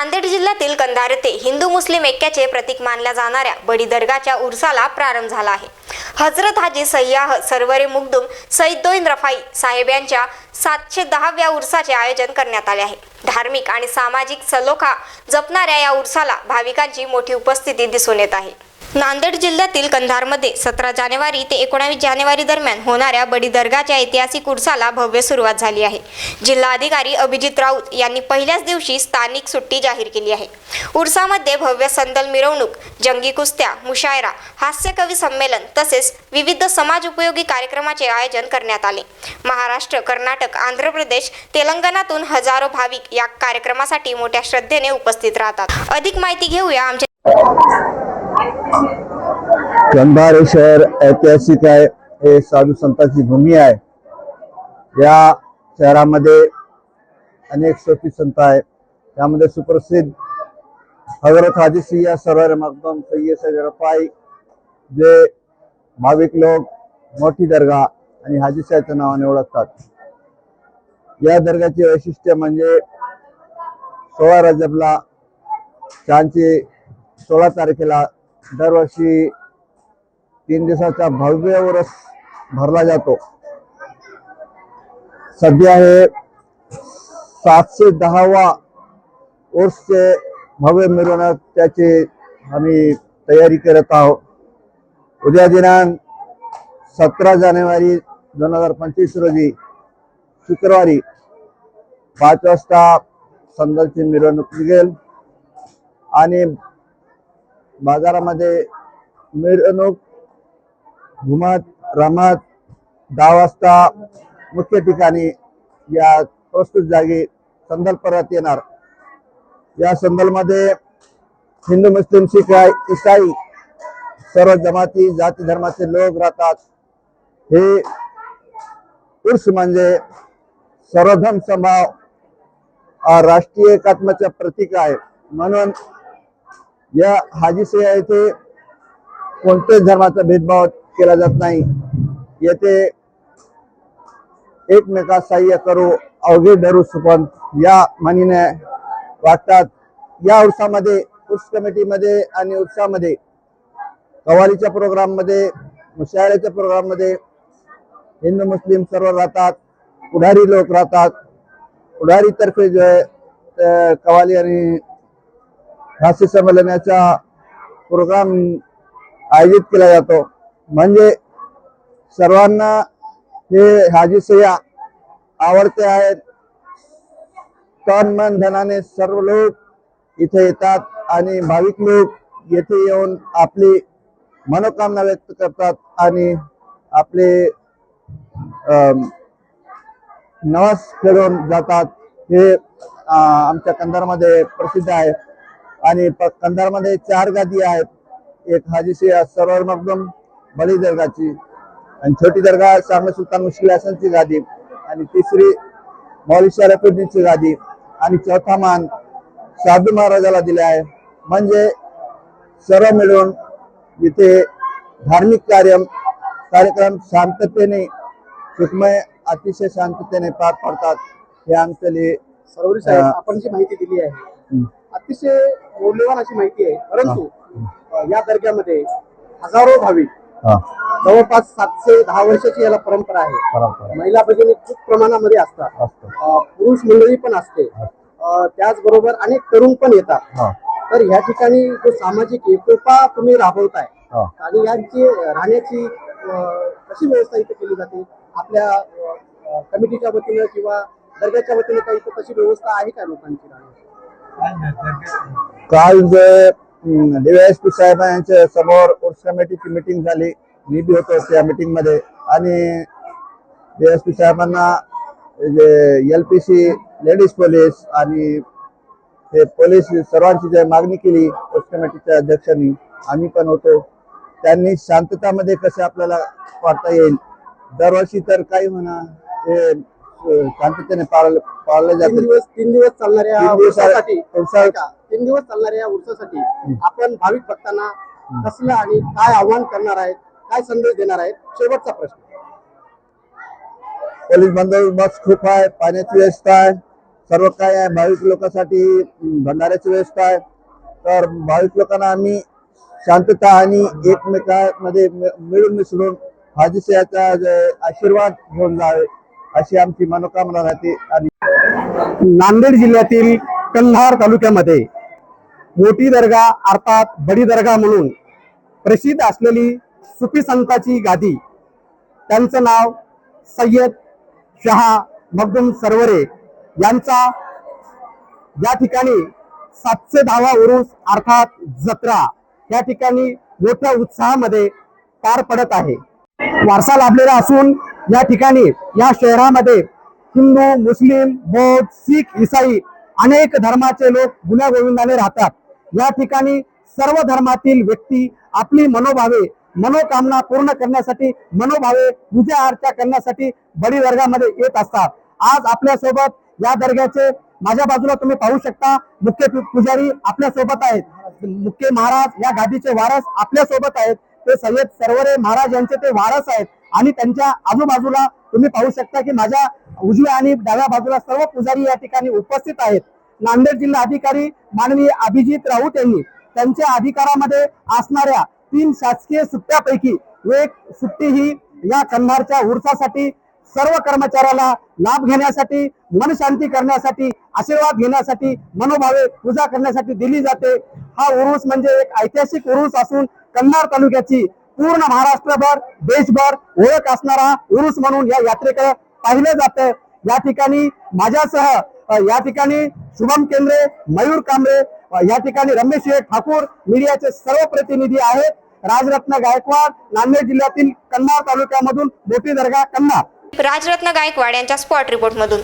नांदेड जिल्ह्यातील कंधार येथे हिंदू मुस्लिम ऐक्याचे प्रतीक मानल्या जाणाऱ्या बडी दर्गाच्या उर्साला प्रारंभ झाला आहे. हजरत हाजी सय्याह सरवरे मुगदुम सईदोईन रफाई साहेब यांच्या सातशे दहाव्या उर्साचे आयोजन करण्यात आले आहे. धार्मिक आणि सामाजिक सलोखा जपणाऱ्या या उर्साला भाविकांची मोठी उपस्थिती दिसून येत आहे. नांदेड जिल्ह्यातील कंधारमध्ये सतरा जानेवारी ते एकोणावीस जानेवारी दरम्यान होणाऱ्या बडी दर्गाच्या ऐतिहासिक उर्साला भव्य सुरुवात झाली आहे. जिल्हा अधिकारी अभिजित राऊत यांनी पहिल्याच दिवशी स्थानिक सुट्टी जाहीर केली आहे. उर्सामध्ये भव्य संदल मिरवणूक जंगी कुस्त्या मुशायरा हास्य कवी संमेलन तसेच विविध समाज उपयोगी कार्यक्रमाचे आयोजन करण्यात आले. महाराष्ट्र कर्नाटक आंध्र प्रदेश तेलंगणातून हजारो भाविक या कार्यक्रमासाठी मोठ्या श्रद्धेने उपस्थित राहतात. अधिक माहिती घेऊया आमच्या कंधार हे शहर ऐतिहासिक आहे. हे साधू संतांची भूमी आहे. या शहरामध्ये अनेक सोफी संत आहेत. त्यामध्ये सुप्रसिद्ध हजरत हाजी सिया सरवर मकदम सय्यद रफाई जे भाविक लोक मोठी दर्गा आणि हाजी नावाने ओळखतात. या दर्गाचे वैशिष्ट्य म्हणजे सोळा रजबला चांदची सोळा तारखेला दरवर्षी तीन दिवसाचा भव्य वरस भरला जातो. सध्या हे सातशे दहावा वर्षचे भव्य मिरवणूक त्याची आम्ही तयारी करत आहोत. उद्या दिनांक सतरा जानेवारी दोन हजार पंचवीस रोजी शुक्रवारी पाच वाजता संदलची मिरवणूक निघेल आणि बाजारामध्ये मिरवणूक घुमत रमत दहा वाजता मुख्य ठिकाणी या प्रस्तुत जागी संदल परत येणार. या संदलमध्ये हिंदू मुस्लिम शिख इसाई सर्व जमाती जाती धर्माचे लोक राहतात. हे उर्स म्हणजे सर्वधर्म संभाव राष्ट्रीय एकात्माचे प्रतीक आहे. म्हणून या हाजीसिया येथे कोणत्याच धर्माचा भेदभाव केला जात नाही. येथे एकमेका सहाय्य करू अवघे धरू सुपन या म्हणीने वाटतात. या उत्सामध्ये उर्स कमिटीमध्ये आणि उत्साहामध्ये कवालीच्या प्रोग्राममध्ये मुशाळ्याच्या प्रोग्राममध्ये हिंदू मुस्लिम सर्व राहतात पुढारी लोक राहतात. पुढारीतर्फे जे कवाली आणि हास्य संमेलनाचा प्रोग्राम आयोजित केला जातो. म्हणजे सर्वांना हे हाजी सया आवडते आहेत. तन मन धनाने सर्व लोक इथे येतात आणि भाविक लोक येथे येऊन आपली मनोकामना व्यक्त करतात आणि आपले नवस खेळून जातात. हे आमच्या कंधारमध्ये प्रसिद्ध आहे. आणि कंधारमध्ये चार गादी आहेत. एक हाजीसी सरवर मकदम बली दर्गाची आणि छोटी दर्गा शाह सुलतान मुश्किल हसनची गादी आणि तिसरी मौली शरफुद्दीनची गादी आणि चौथा मान साधू महाराजाला दिले आहे. म्हणजे सर्व मिळून इथे धार्मिक कार्य कार्यक्रम शांततेने सुखमय अतिशय शांततेने पार पडतात. हे आमचे सरवरी साहेब अं, आपण जी माहिती दिली आहे अतिशय मौल्यवान अशी माहिती आहे. परंतु या दर्ग्यामध्ये हजारो भाविक जवळपास सातशे दहा वर्षाची याला परंपरा आहे. महिला भगिनी खूप प्रमाणामध्ये असतात. पुरुष मंडळी पण असते. त्याचबरोबर अनेक तरुण पण येतात. तर ह्या ठिकाणी जो सामाजिक एकोपा तुम्ही राबवताय. आणि यांची राहण्याची कशी व्यवस्था इथे केली जाते? आपल्या कमिटीच्या वतीनं किंवा दर्ग्याच्या वतीनं काही इथं तशी व्यवस्था आहे का लोकांची राहण्याची? काल जे डीवायएसपी साहेबांच्या समोर उर्स कमिटीची मिटिंग झाली. मी बी होतो त्या मिटिंगमध्ये. आणि डीवायएसपी साहेबांना जे L P C ladies police आणि हे पोलीस सर्वांची जे मागणी केली उर्स कमिटीच्या अध्यक्षांनी आम्ही पण होतो. त्यांनी शांततामध्ये कसं आपल्याला वाटता येईल? दरवर्षी तर काही म्हणा हे शांततेने पाळलं पाळलं तीन जातं दिवस तीन दिवस चालणाऱ्या तीन दिवस उर्सासाठी उर्सा- ऐका, तीन दिवस चालणाऱ्या या उर्सासाठी आपण भाविक भक्तांना कसलं आणि काय आव्हान करणार आहेत काय संदेश देणार आहेत शेवटचा प्रश्न. पोलीस बंदोबस्त खूप आहे पाण्याची व्यवस्था आहे. सर्व काय आहे भाविक लोकांसाठी अं, भंडाऱ्याची व्यवस्था आहे. तर भाविक लोकांना आम्ही शांतता आणि एकमेकांमध्ये मि- मिळून मिसळून हाजीसाचा आशीर्वाद घेऊन जावे. अशी आमची मनोकामना राहते आणि नांदेड जिल्ह्यातील कल्हार तालुक्यामध्ये मोठी दर्गा अर्थात बडी दर्गा म्हणून प्रसिद्ध असलेली सुफी संताची गादी. त्यांचं नाव सय्यद शहा मखदूम सरवरे यांचा या ठिकाणी सातशे दहावा उरुस अर्थात जत्रा या ठिकाणी मोठ्या उत्साहामध्ये पार पडत आहे. वारसा लाभलेला असून या ठिकाणी या शहरामध्ये हिंदू मुस्लिम बौद्ध शीख इसाई अनेक धर्माचे लोक गुण्यागोविंदाने राहतात. या ठिकाणी सर्व धर्मातील व्यक्ती आपली मनोभावे मनोकामना पूर्ण करण्यासाठी मनोभावे पूजा अर्चा करण्यासाठी बडी दर्गामध्ये येत असतात. आज आपल्यासोबत या दर्ग्याचे माझ्या बाजूला तुम्ही पाहू शकता मुख्य पुजारी आपल्यासोबत आहेत. मुख्य महाराज या गादीचे वारस आपल्यासोबत आहेत. ते सय्यद सरवरे महाराज यांचे ते वारस आहेत. आणि त्यांच्या आजूबाजूला तुम्ही पाहू शकता की माझ्या उजव्या आणि डाव्या बाजूला सर्व पुजारी या ठिकाणी उपस्थित आहेत. नांदेड जिल्हा अधिकारी माननीय अभिजित राऊत यांनी त्यांच्या अधिकारामध्ये असणाऱ्या तीन शासकीय सुट्ट्यापैकी एक सुट्टी ही या कंधारच्या उर्सासाठी सर्व कर्मचाऱ्याला लाभ घेण्यासाठी मनशांती करण्यासाठी आशीर्वाद घेण्यासाठी मनोभावे पूजा करण्यासाठी दिली जाते. हा उरुस म्हणजे एक ऐतिहासिक उरुस असून कन्नार तालुक्याची पूर्ण महाराष्ट्रभर देशभर ओळख असणारा उरुस म्हणून या यात्रेकडे पाहिलं जातं या ठिकाणी माझ्यासह या ठिकाणी शुभम केंद्रे मयूर कांबळे या ठिकाणी रमेश ठाकूर मीडियाचे सर्व प्रतिनिधी आहेत. राजरत्न गायकवाड नांदेड जिल्ह्यातील कन्नार तालुक्यामधून मोठी दर्गा कन्नार राजरत्न गायकवाड यांच्या स्पॉट रिपोर्टमधून